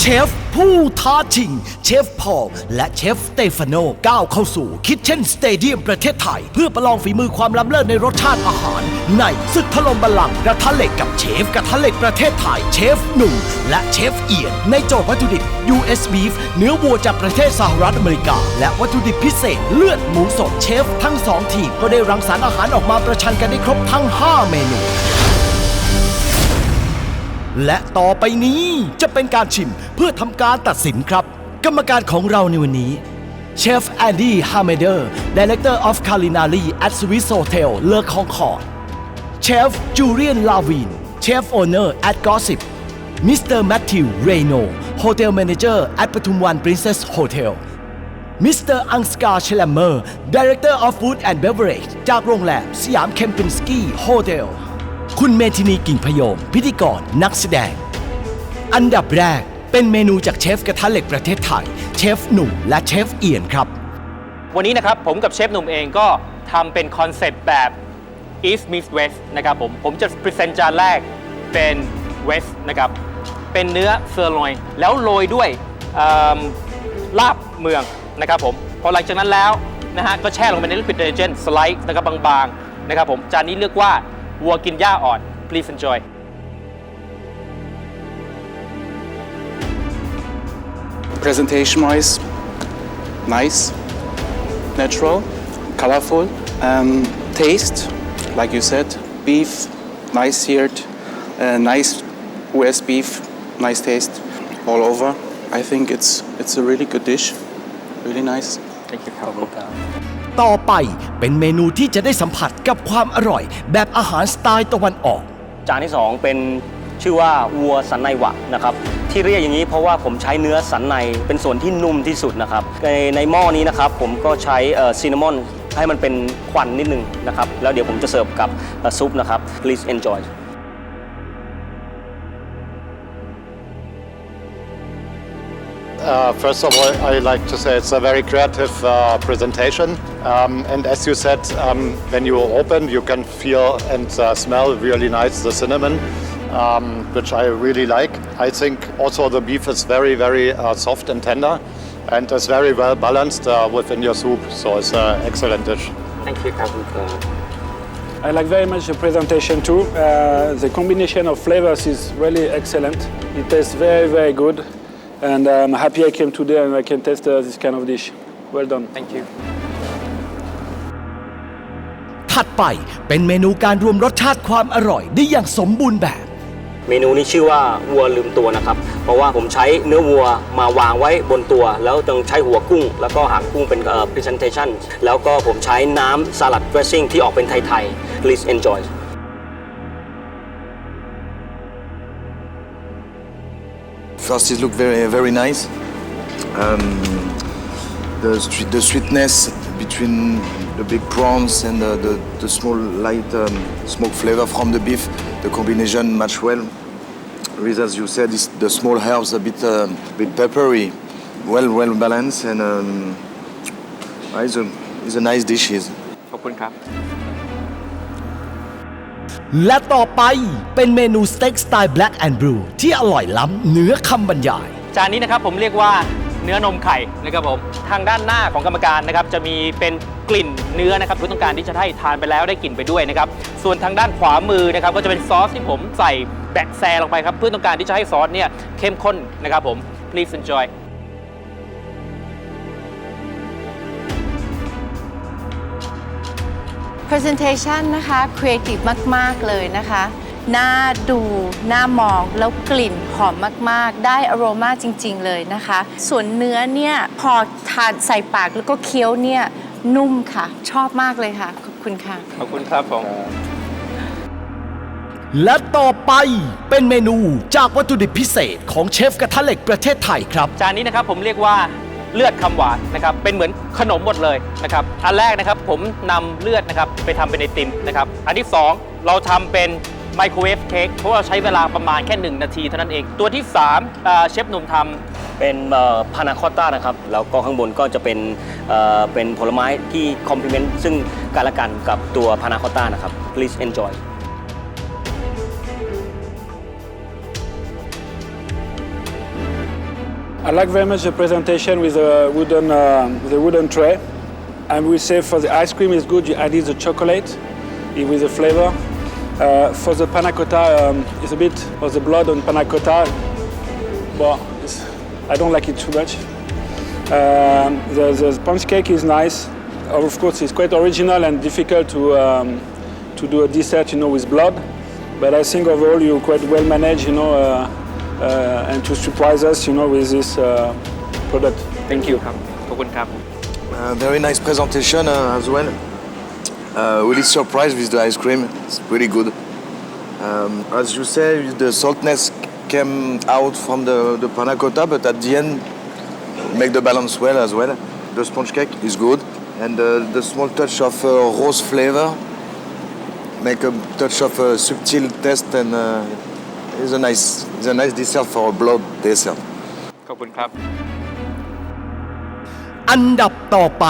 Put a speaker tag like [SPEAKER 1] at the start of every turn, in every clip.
[SPEAKER 1] เชฟผู้ท้าชิง เชฟพอลและเชฟสเตฟานโนก้าวเข้าสู่คิทเช่นสเตเดียมประเทศไทย เพื่อประลองฝีมือความล้ำเลิศในรสชาติอาหาร ในศึกถล่มบัลลังก์กระทะเหล็กกับเชฟกระทะเหล็กประเทศไทย เชฟหนุ่มและเชฟเอียน ในโจทย์วัตถุดิบ US Beef เนื้อวัวจากประเทศสหรัฐอเมริกา และวัตถุดิบพิเศษเลือดหมูสดเชฟทั้งสองทีมก็ได้รังสรรค์อาหารออกมาประชันกันได้ครบทั้ง 5 เมนู และต่อไปนี้จะเป็นการชิมเพื่อทำการตัดสินครับ กรรมการของเราในวันนี้เชฟแอนดี้ฮาเมเดอร์ Director of Culinary at Swiss Hotel Le Concorde เชฟจูเลียนลาวิน Chef Owner at Gossip มิสเตอร์แมทธิวเรโน Hotel Manager at ปทุมวัน Princess Hotel มิสเตอร์อังสกาเชลมเมอร์ Director of Food and Beverage จากโรงแรมสยามเคมปินสกี้โฮเทล คุณเมธินีกิ่งพยม พิธีกรนักแสดง อันดับแรกเป็นเมนูจากเชฟกระทะเหล็กประเทศไทย เชฟหนุ่มและเชฟเอียนครับ
[SPEAKER 2] วันนี้นะครับผมกับเชฟหนุ่มเองก็ทำเป็นคอนเซปต์แบบ East meets West นะครับผมผมจะพรีเซนต์จานแรกเป็น West นะครับเป็นเนื้อเซอร์ลอยแล้วโรยด้วยลาบเมืองนะครับผมพอหลังจากนั้นแล้วนะฮะก็แช่ลงไปในลิควิดเดเจนสไลด์นะครับบางๆนะครับผมจานนี้เรียกว่า วัวกินหญ้าอ่อน please enjoy
[SPEAKER 3] Presentation wise, nice, natural, colorful. Um, taste, like you said, beef, nice seared, uh, nice US beef, nice taste all over. I think it's it's a really good dish, really nice.
[SPEAKER 2] Thank you ครับ
[SPEAKER 1] ต่อไปเป็นเมนูที่จะได้สัมผัสกับความอร่อย แบบอาหารสไตล์ตะวันออก
[SPEAKER 4] จานที่ 2 เป็นชื่อว่าวัวสันในหวะนะครับที่เรียกอย่างนี้เพราะว่าผมใช้เนื้อสันในเป็นส่วนที่นุ่มที่สุดนะครับในในหม้อนี้นะครับผมก็ใช้ซินนามอนให้มันเป็นควันนิดนึงนะครับแล้วเดี๋ยวผมจะเสิร์ฟกับซุปนะครับ please enjoy
[SPEAKER 5] Uh, first of all, I like to say it's a very creative uh, presentation. Um, and as you said, um, when you open, you can feel and uh, smell really nice the cinnamon, um, which I really like. I think also the beef is very, very uh, soft and tender and is very well balanced uh, within your soup. So it's an excellent dish.
[SPEAKER 2] Thank you, Captain.
[SPEAKER 6] I like very much the presentation too. Uh, the combination of flavors is really excellent. It tastes very, very good. And I'm happy I came today and I can taste uh, this kind of dish. Well done.
[SPEAKER 2] Thank you
[SPEAKER 1] ถัดไปเป็นเมนูการรวมรสชาติความอร่อยได้อย่างสมบูรณ์แบบ
[SPEAKER 4] เมนูนี้ชื่อว่าวัวลืมตัวนะครับ เพราะว่าผมใช้เนื้อวัวมาวางไว้บนตัว แล้วต้องใช้หัวกุ้ง แล้วก็หางกุ้งเป็นเอ่อ presentation แล้วก็ผมใช้น้ำสลัด dressing ที่ออกเป็นไทยๆ please enjoy
[SPEAKER 7] First, it looked very, very nice. Um, the, sweet, the sweetness between the big prawns and the, the, the small light um, smoke flavor from the beef, the combination match well. With, as you said, is the small herbs a bit, uh, bit peppery, well, well balanced, and um, uh, it's, a, it's a nice dish. Is.
[SPEAKER 2] ขอบคุณครับ
[SPEAKER 1] และต่อไปเป็นเมนูสเต็กสไตล์ Black and Blue ที่อร่อยล้ำเหนือคำบรรยาย
[SPEAKER 2] จานนี้นะครับผมเรียกว่าเนื้อนมไข่นะครับผมทางด้านหน้าของกรรมการนะครับจะมีเป็นกลิ่นเนื้อนะครับเพื่ต้องการที่จะให้ทานไปแล้วได้กลิ่นไปด้วยนะครับส่วนทางด้านขวามือนะครับก็จะเป็นซอสที่ผมใส่แบะแซลงไปครับเพื่อต้องการที่จะให้ซอสเนี่ยเข้มข้นนะครับผม please enjoy
[SPEAKER 8] Presentation นะคะ Creative มาก ๆ เลยนะคะน่าดูน่ามองแล้วกลิ่นหอมมาก ๆ ได้อโรมาจริง ๆ เลยนะคะ ส่วนเนื้อเนี่ย พอทานใส่ปากแล้วก็เคี้ยวเนี่ย นุ่มค่ะ ชอบมากเลยค่ะ ขอบคุณค่ะ
[SPEAKER 2] ขอบคุณครับผม
[SPEAKER 1] และต่อไปเป็นเมนูจากวัตถุดิบพิเศษของเชฟกระทะเหล็กประเทศไทยครับ
[SPEAKER 2] จานนี้นะครับผมเรียกว่า เลือดคำหวานนะครับเป็นเหมือนขนมหมดเลยนะครับอันแรกนะครับผมนำเลือดนะครับไปทำเป็นไอติมนะครับอันที่ 2 เราทำเป็นไมโครเวฟเค้กเพราะเราใช้เวลาประมาณแค่ 1 นาทีเท่านั้นเอง ตัวที่3เอ่อเชฟหนุ่มทำ
[SPEAKER 4] เป็นพานาคอต้านะครับ แล้วก็ข้างบนก็จะเป็นเเป็นผลไม้ที่คอมพลีเมนต์ซึ่งกันและกันกับตัวพานาคอต้านะครับ please enjoy
[SPEAKER 6] I like very much the presentation with the wooden, um the wooden tray. And we say for the ice cream is good, you added the chocolate with the flavor. Uh, for the panna cotta, um, it's a bit of the blood on panna cotta. I don't like it too much. Um, the, the sponge cake is nice. Of course, it's quite original and difficult to, um, to do a dessert, you know, with blood. But I think overall you quite well managed, you know, uh, uh, uh, and to surprise us, you know, with this uh, product. Thank you.
[SPEAKER 7] Uh, very nice presentation uh, as well. Uh, really surprised with the ice cream. It's pretty good. Um, as you say, the saltness came out from the, the panna cotta, but at the end, make the balance well as well. The sponge cake is good, and uh, the small touch of uh, rose flavor make a touch of uh, subtle taste, and uh, is a nice, is a nice dessert for a blood dessert.
[SPEAKER 2] ขอบคุณครับ
[SPEAKER 1] อันดับต่อไป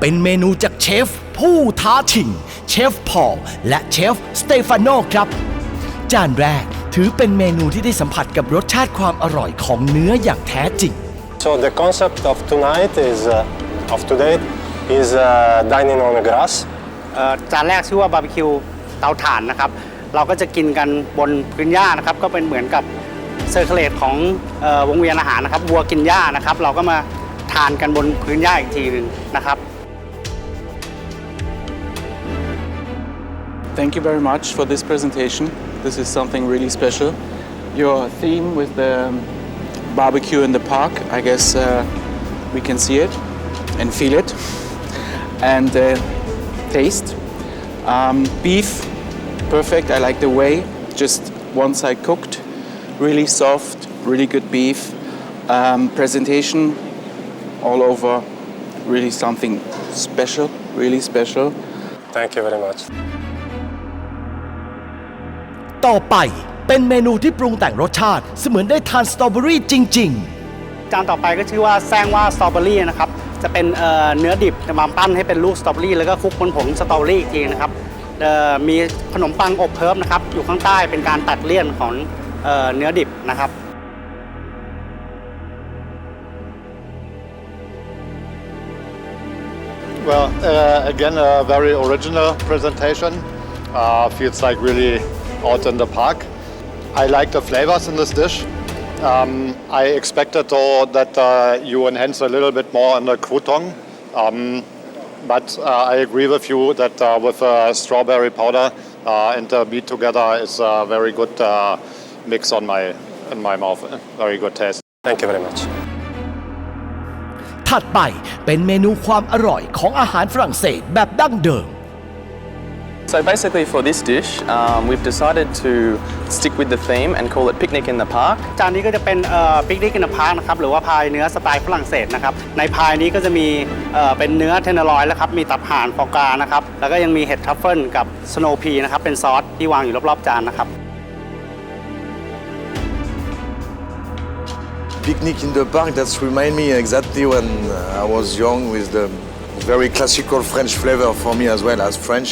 [SPEAKER 1] เป็นเมนูจากเชฟ ผู้ท้าชิง เชฟพอลและเชฟสเตฟานโนครับ จานแรกถือเป็นเมนูที่ได้สัมผัสกับรสชาติความอร่อยของเนื้ออย่างแท้จริง
[SPEAKER 9] So the concept of tonight is uh, of today is uh, dining on the grass.
[SPEAKER 10] เอ่อจานแรกชื่อว่าบาร์บีคิวเตาถ่านนะครับ เราก็จะกินกันบนพื้นหญ้านะครับ ก็เป็นเหมือนกับเซอร์เคเลตของออวงเวียนอาหารนะครับวัวกินหญ้านะครับ เราก็มาทานกันบนพื้นหญ้าอีกทีหนึ่งนะครับ
[SPEAKER 3] Thank you very much for this presentation. This is something really special. Your theme with the barbecue in the park, I guess uh, we can see it and feel it. And uh, taste. Um, beef, perfect. I like the way, just one side cooked. Really soft, really good beef. Um, presentation all over, really something special, really special.
[SPEAKER 9] Thank you very much.
[SPEAKER 1] ต่อไปเป็นเมนูที่ปรุงแต่งรสชาติ เสมือนได้ทานสตรอเบอรี่จริง ๆ
[SPEAKER 10] จานต่อไปก็ชื่อว่าแซงว่าสตรอเบอรี่นะครับ จะเป็นเอ่อเนื้อดิบจะมาปั้นให้เป็นลูกสตรอเบอรี่แล้วก็คลุกบนผงสตรอเบอรี่อีกทีนะครับเอ่อ มีขนมปังอบเพิร์ฟนะครับอยู่ข้างใต้เป็นการตัดเลี่ยนของเออเนื้อดิบนะครับ
[SPEAKER 5] Well, uh, again, a very original presentation. Uh, feels like really out in the park. I like the flavors in this dish. Um, I expected though that uh, you enhance a little bit more on the crouton. Um, but uh, I agree with you that uh, with uh, strawberry powder uh, and the meat together is a very good uh, mix on my in my mouth. Very good taste.
[SPEAKER 9] Thank you very much.
[SPEAKER 1] ถัดไปเป็นเมนูความอร่อยของอาหารฝรั่งเศสแบบดั้งเดิม
[SPEAKER 11] So basically for this dish, um, we've decided to stick with the theme and call it Picnic in the Park.
[SPEAKER 10] จานนี้ก็จะเป็นปิกนิกกินพาร์นะครับหรือว่าพายเนื้อสไตล์ฝรั่งเศสนะครับในพายนี้ก็จะมีเอ่อเป็นเนื้อเทนเนอร์ลอยนะครับมีตับห่านฟอกานะครับแล้วก็ยังมีเห็ดทรัฟเฟิลกับสโนว์พีนะครับเป็นซอสที่วางอยู่รอบๆจานนะครับ
[SPEAKER 7] Picnic in the park, that's remind me exactly when uh, I was young with the very classical French flavor for me as well as French.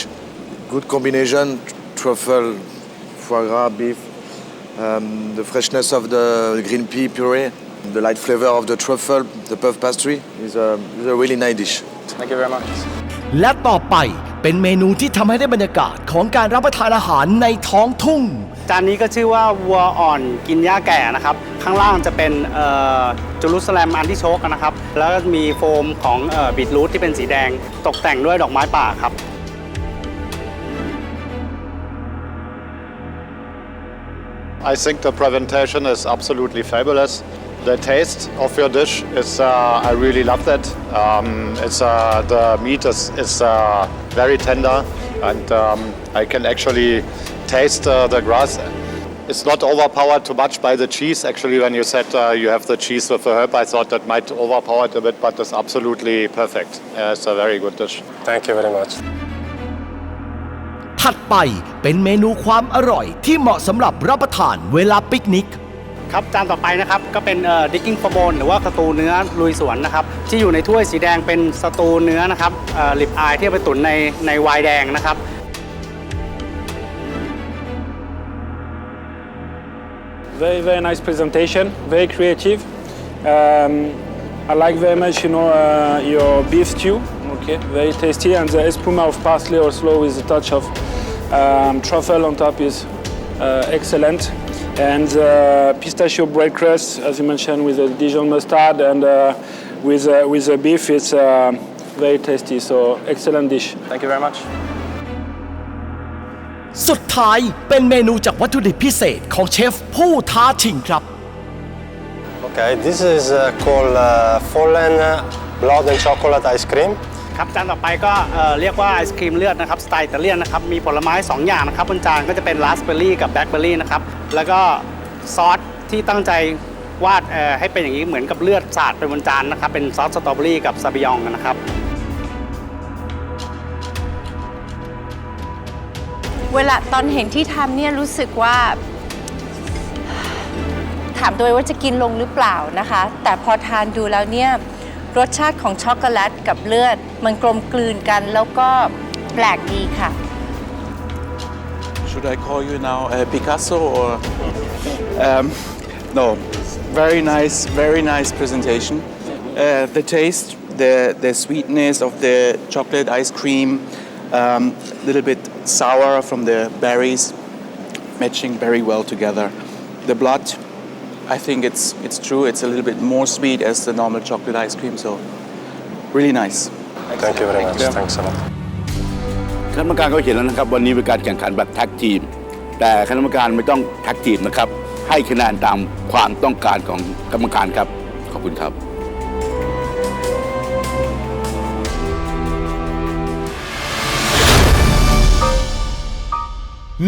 [SPEAKER 7] Good combination, truffle, foie gras, beef, um, the freshness of the green pea puree, the light flavor of the truffle, the puff pastry is a, is a really nice dish.
[SPEAKER 11] Thank you very much.
[SPEAKER 1] และต่อไปเป็นเมนูที่ทำให้ได้บรรยากาศของการรับประทานอาหารในท้องทุ่ง
[SPEAKER 10] จานนี้ก็ชื่อว่าวัวอ่อนกินหญ้าแก่นะครับ ข้างล่างจะเป็นจูรุสแลมอันที่โชกนะครับ แล้วก็มีโฟมของบีทรูทที่เป็นสีแดง ตกแต่งด้วยดอกไม้ป่าครับ
[SPEAKER 5] I think the presentation is absolutely fabulous. The taste of your dish is, uh, I really love that. Um, it's, uh, the meat is, is uh, very tender and um, I can actually taste uh, the grass. It's not overpowered too much by the cheese. Actually, when you said uh, you have the cheese with the herb, I thought that might overpower it a bit, but it's absolutely perfect. Yeah, it's a very good dish.
[SPEAKER 9] Thank you very much.
[SPEAKER 1] ถัดไปเป็นเมนูความอร่อยที่เหมาะสำหรับรับประทานเวลาปิกนิก
[SPEAKER 10] ครับจานต่อไปนะครับก็เป็นดิกกิ้งฟอร์โบนหรือว่าสตูเนื้อลุยสวนนะครับที่อยู่ในถ้วยสีแดงเป็นสตูเนื้อนะครับลิปอายที่เอาไปตุ๋นในในไวน์แดงนะครับ
[SPEAKER 6] Very, very nice presentation, very creative. Um, I like very much, you know, uh, your beef stew. Okay, very tasty, and the espuma of parsley also with a touch of um, truffle on top is uh, excellent. And uh, pistachio bread crust, as you mentioned, with the Dijon mustard and uh, with uh, with the beef, it's uh, very tasty. So excellent dish.
[SPEAKER 11] Thank you very much.
[SPEAKER 1] สุดท้ายเป็นเมนูจากวัตถุดิบพิเศษของเชฟผู้ท้าชิงครับ
[SPEAKER 9] Okay, this is uh, called uh, fallen blood and chocolate ice cream.
[SPEAKER 10] ครับจานต่อไปก็เอ่อเรียกว่าไอศครีมเลือดนะครับสไตล์อิตาเลียนนะครับมีผลไม้ 2 อย่างนะครับบนจานก็จะเป็นราสเบอร์รี่กับแบล็คเบอร์รี่นะครับแล้วก็ซอสที่ตั้งใจวาดเอ่อให้เป็นอย่างนี้เหมือนกับเลือดสาดไปบนจานนะครับเป็นซอสสตรอเบอรี่กับซาบิยองนะครับ
[SPEAKER 8] เวลาตอนเห็นที่ทำเนี่ยรู้สึกว่า ถามตัวเองว่าจะกินลงหรือเปล่านะคะ แต่พอทานดูแล้วเนี่ย รสชาติของช็อกโกแลตกับเลือด มันกลมกลืนกันแล้วก็แปลกดีค่ะ
[SPEAKER 3] Should I call you now uh, Picasso or? Um, no, very nice, very nice presentation. Uh, the taste, the the sweetness of the chocolate ice cream, a um, little bit sour from the berries, matching very well together. The blood, I think it's it's true. It's a little bit more sweet as the normal chocolate ice cream. So, really nice.
[SPEAKER 9] Thank you very much. Thanks a lot.
[SPEAKER 12] คณะกรรมการก็เห็นแล้วนะครับ วันนี้เป็นการแข่งขันแบบแท็กทีม แต่คณะกรรมการไม่ต้องแท็กทีมนะครับ ให้คะแนนตามความต้องการของกรรมการครับ ขอบคุณครับ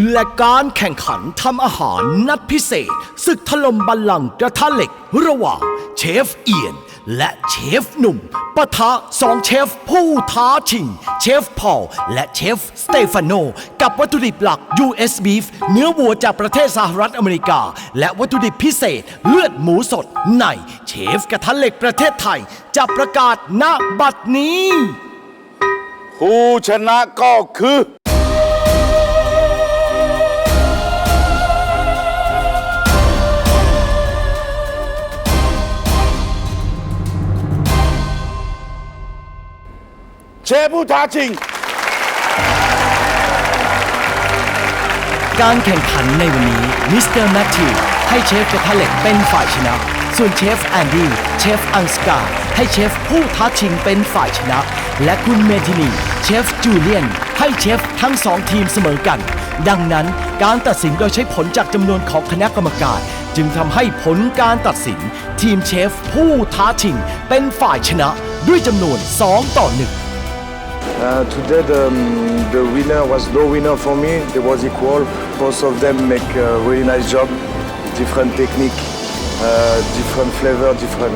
[SPEAKER 1] และการแข่งขันทำอาหารนัดพิเศษศึกถล่มบัลลังก์กระทะเหล็ก ระหว่างเชฟเอียน และเชฟหนุ่มปะทะสองเชฟผู้ท้าชิง เชฟพอลและเชฟสเตฟานโน กับวัตถุดิบหลัก US Beef เนื้อวัวจากประเทศสหรัฐอเมริกา และวัตถุดิบพิเศษเลือดหมูสดในเชฟกระทะเหล็กประเทศไทย จะประกาศณบัดนี้
[SPEAKER 12] ผู้ชนะก็คือ ชฟผู้ท้าชิง
[SPEAKER 1] การแข่งขันในวันนี้มิสเตอร์แมทธิวให้เชฟกระทะเหล็กเป็นฝ่ายชนะ ส่วนเชฟแอนดี้เชฟอังสกาให้เชฟผู้ท้าชิงเป็นฝ่ายชนะ และคุณเมทินีเชฟจูเลียน ให้เชฟทั้งสองทีมเสมอกัน ดังนั้นการตัดสินโดยใช้ผลจากจำนวนของคณะกรรมการ จึงทำให้ผลการตัดสิน ทีมเชฟผู้ท้าชิง เป็นฝ่ายชนะ ด้วยจำนวน 2 ต่อ 1
[SPEAKER 7] Uh, today the, um, the winner was no winner for me. They was equal. Both of them make a really nice job. Different technique, uh, different flavor, different.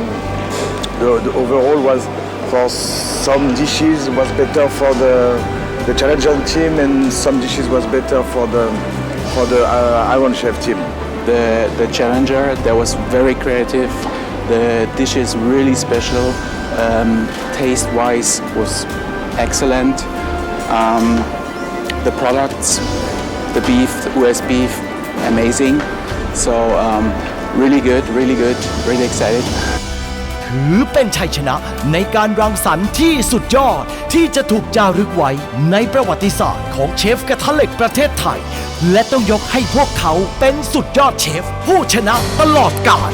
[SPEAKER 7] The, the overall was for some dishes was better for the the challenger team, and some dishes was better for the for the uh, Iron Chef team.
[SPEAKER 3] the the challenger that was very creative the dishes really special um, taste wise was excellent um, the products the beef the US beef amazing so um, really good really good really excited
[SPEAKER 1] ถือเป็นชัยชนะในการรังสรรค์ที่สุดยอดที่จะถูกจารึกไว้ในประวัติศาสตร์ของเชฟกระทะเหล็กประเทศไทย และต้องยกให้พวกเขาเป็นสุดยอดเชฟ ผู้ชนะตลอดกาล